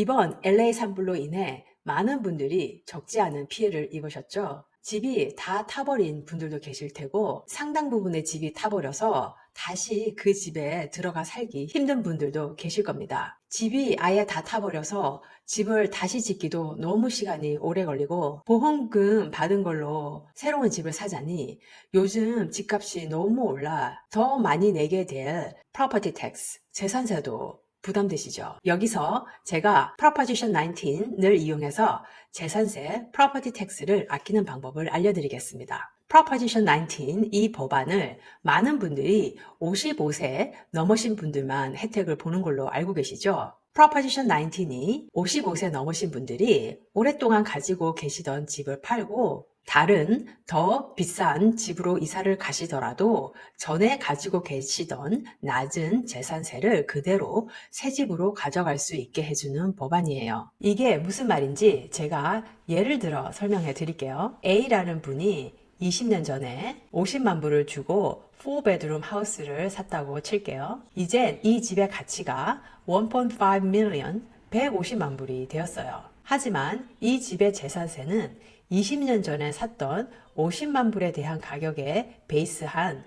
이번 LA 산불로 인해 많은 분들이 적지 않은 피해를 입으셨죠. 집이 다 타버린 분들도 계실 테고 상당 부분의 집이 타버려서 다시 그 집에 들어가 살기 힘든 분들도 계실 겁니다. 집이 아예 다 타버려서 집을 다시 짓기도 너무 시간이 오래 걸리고 보험금 받은 걸로 새로운 집을 사자니 요즘 집값이 너무 올라 더 많이 내게 될 property tax, 재산세도 부담되시죠? 여기서 제가 Proposition 19을 이용해서 재산세 property tax를 아끼는 방법을 알려드리겠습니다. Proposition 19 이 법안을 많은 분들이 55세 넘으신 분들만 혜택을 보는 걸로 알고 계시죠? Proposition 19이 55세 넘으신 분들이 오랫동안 가지고 계시던 집을 팔고 다른 더 비싼 집으로 이사를 가시더라도 전에 가지고 계시던 낮은 재산세를 그대로 새 집으로 가져갈 수 있게 해주는 법안이에요. 이게 무슨 말인지 제가 예를 들어 설명해 드릴게요. A라는 분이 20년 전에 50만 불을 주고 4베드룸 하우스를 샀다고 칠게요. 이제 이 집의 가치가 1.5 million, 150만 불이 되었어요. 하지만 이 집의 재산세는 20년 전에 샀던 50만 불에 대한 가격에 베이스한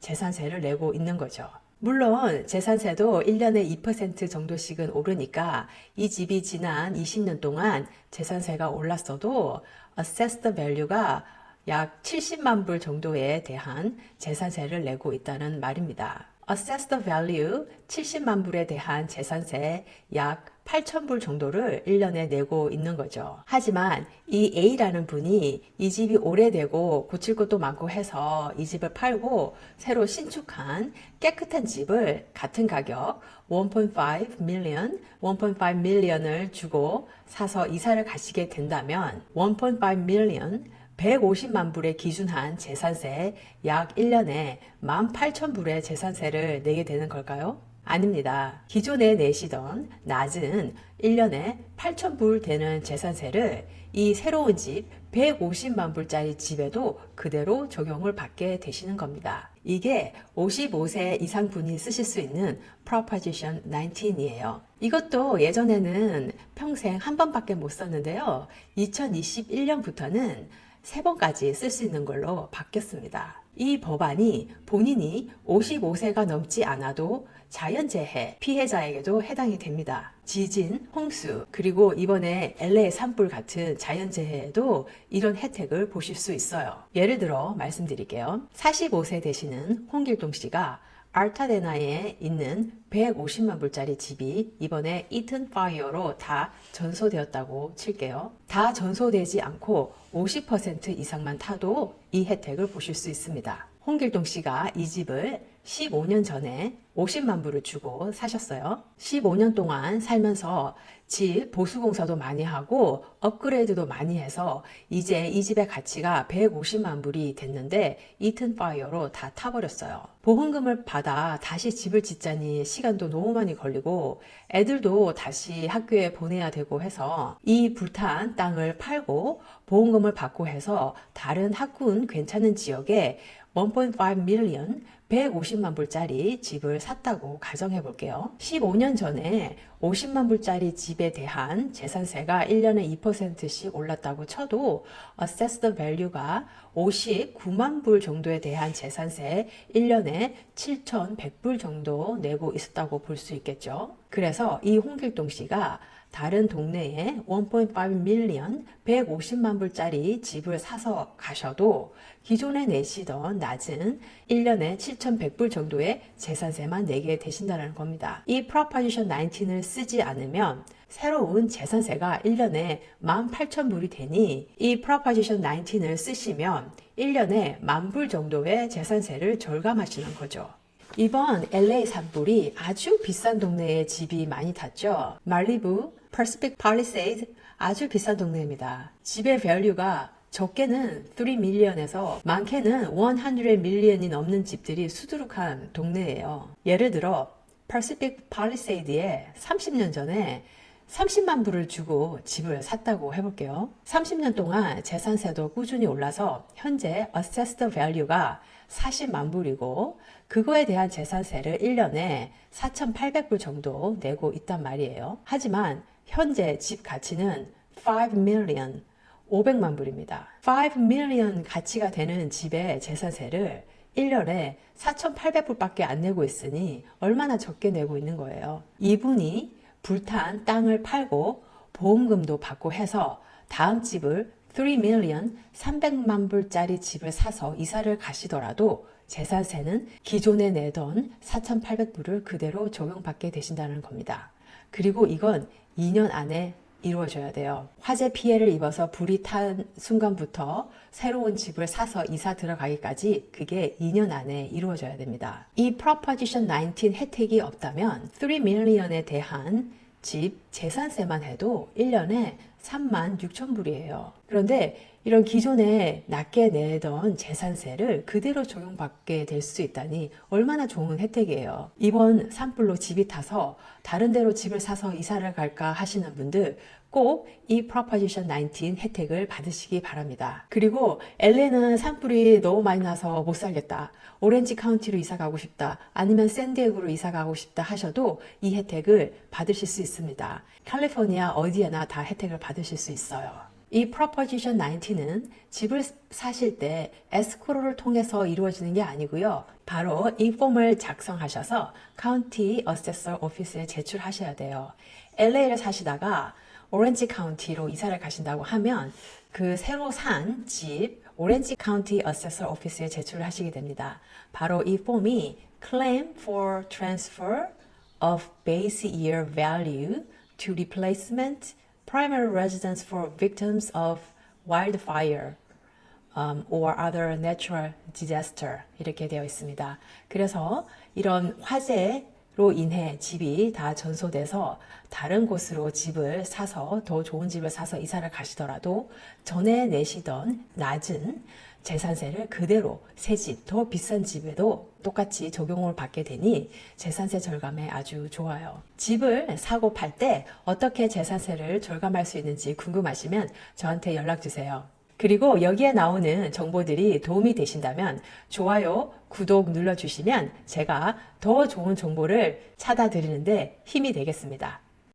재산세를 내고 있는 거죠. 물론 재산세도 1년에 2% 정도씩은 오르니까 이 집이 지난 20년 동안 재산세가 올랐어도 assessed value가 약 70만 불 정도에 대한 재산세를 내고 있다는 말입니다. assessed value 70만 불에 대한 재산세 약 8천 불 정도를 1년에 내고 있는 거죠. 하지만 이 A라는 분이 이 집이 오래되고 고칠 것도 많고 해서 이 집을 팔고 새로 신축한 깨끗한 집을 같은 가격 1.5 million, 1.5 million을 주고 사서 이사를 가시게 된다면 1.5 million 150만 불에 기준한 재산세 약 1년에 18,000불의 재산세를 내게 되는 걸까요? 아닙니다. 기존에 내시던 낮은 1년에 8,000불 되는 재산세를 이 새로운 집 150만 불짜리 집에도 그대로 적용을 받게 되시는 겁니다. 이게 55세 이상 분이 쓰실 수 있는 Proposition 19이에요. 이것도 예전에는 평생 한 번밖에 못 썼는데요. 2021년부터는 세 번까지 쓸 수 있는 걸로 바뀌었습니다. 이 법안이 본인이 55세가 넘지 않아도 자연재해 피해자에게도 해당이 됩니다. 지진, 홍수, 그리고 이번에 LA 산불 같은 자연재해에도 이런 혜택을 보실 수 있어요. 예를 들어 말씀드릴게요. 45세 되시는 홍길동 씨가 알타데나에 있는 150만 불짜리 집이 이번에 이튼 파이어로 다 전소되었다고 칠게요. 다 전소되지 않고 50% 이상만 타도 이 혜택을 보실 수 있습니다. 홍길동 씨가 이 집을 15년 전에 50만 불을 주고 사셨어요. 15년 동안 살면서 집 보수공사도 많이 하고 업그레이드도 많이 해서 이제 이 집의 가치가 150만 불이 됐는데 이튼 파이어로 다 타버렸어요. 보험금을 받아 다시 집을 짓자니 시간도 너무 많이 걸리고 애들도 다시 학교에 보내야 되고 해서 이 불탄 땅을 팔고 보험금을 받고 해서 다른 학군 괜찮은 지역에 1.5 million 150만 불짜리 집을 샀다고 가정해 볼게요. 15년 전에 50만 불짜리 집에 대한 재산세가 1년에 2%씩 올랐다고 쳐도 assessed value가 59만 불 정도에 대한 재산세 1년에 7,100불 정도 내고 있었다고 볼 수 있겠죠. 그래서 이 홍길동 씨가 다른 동네에 1.5 million 150만 불짜리 집을 사서 가셔도 기존에 내시던 낮은 1년에 7,100불 정도의 재산세만 내게 되신다는 겁니다. 이 Proposition 19을 쓰지 않으면 새로운 재산세가 1년에 18,000불이 되니 이 Proposition 19을 쓰시면 1년에 만불 정도의 재산세를 절감하시는 거죠. 이번 LA 산불이 아주 비싼 동네에 집이 많이 탔죠. 말리부, 퍼시픽 팔리세이드 아주 비싼 동네입니다. 집의 밸류가 적게는 3 밀리언에서 많게는 100 밀리언이 넘는 집들이 수두룩한 동네예요. 예를 들어 퍼시픽 팔리세이드에 30년 전에 30만 불을 주고 집을 샀다고 해볼게요. 30년 동안 재산세도 꾸준히 올라서 현재 assessed value가 40만 불이고 그거에 대한 재산세를 1년에 4,800불 정도 내고 있단 말이에요. 하지만 현재 집 가치는 5 million, 500만 불입니다. 5 million 가치가 되는 집의 재산세를 1년에 4,800불밖에 안 내고 있으니 얼마나 적게 내고 있는 거예요. 이분이 불탄 땅을 팔고 보험금도 받고 해서 다음 집을 3 million 300만 불짜리 집을 사서 이사를 가시더라도 재산세는 기존에 내던 4,800불을 그대로 적용받게 되신다는 겁니다. 그리고 이건 2년 안에 이루어져야 돼요. 화재 피해를 입어서 불이 탄 순간부터 새로운 집을 사서 이사 들어가기까지 그게 2년 안에 이루어져야 됩니다. 이 Proposition 19 혜택이 없다면 3 million에 대한 집 재산세만 해도 1년에 3만 6천 불이에요. 그런데 이런 기존에 낮게 내던 재산세를 그대로 적용받게 될 수 있다니 얼마나 좋은 혜택이에요. 이번 산불로 집이 타서 다른 데로 집을 사서 이사를 갈까 하시는 분들 꼭이 Proposition 19 혜택을 받으시기 바랍니다. 그리고 LA는 산불이 너무 많이 나서 못 살겠다. 오렌지 카운티로 이사 가고 싶다. 아니면 샌디에고로 이사 가고 싶다 하셔도 이 혜택을 받으실 수 있습니다. 캘리포니아 어디에나 다 혜택을 받으실 수 있어요. 이 Proposition 19은 집을 사실 때 에스코로를 통해서 이루어지는 게 아니고요. 바로 이 폼을 작성하셔서 카운티 어세서 오피스에 제출하셔야 돼요. LA를 사시다가 오렌지 카운티로 이사를 가신다고 하면 그 새로 산 집 오렌지 카운티 어세서 오피스에 제출을 하시게 됩니다. 바로 이 폼이 Claim for Transfer of Base Year Value to Replacement Primary Residence for Victims of Wildfire um, or other natural disaster 이렇게 되어 있습니다. 그래서 이런 화재 로 인해 집이 다 전소돼서 다른 곳으로 집을 사서 더 좋은 집을 사서 이사를 가시더라도 전에 내시던 낮은 재산세를 그대로 새 집, 더 비싼 집에도 똑같이 적용을 받게 되니 재산세 절감에 아주 좋아요. 집을 사고 팔 때 어떻게 재산세를 절감할 수 있는지 궁금하시면 저한테 연락 주세요. 그리고 여기에 나오는 정보들이 도움이 되신다면 좋아요, 구독 눌러주시면 제가 더 좋은 정보를 찾아 드리는데 힘이 되겠습니다.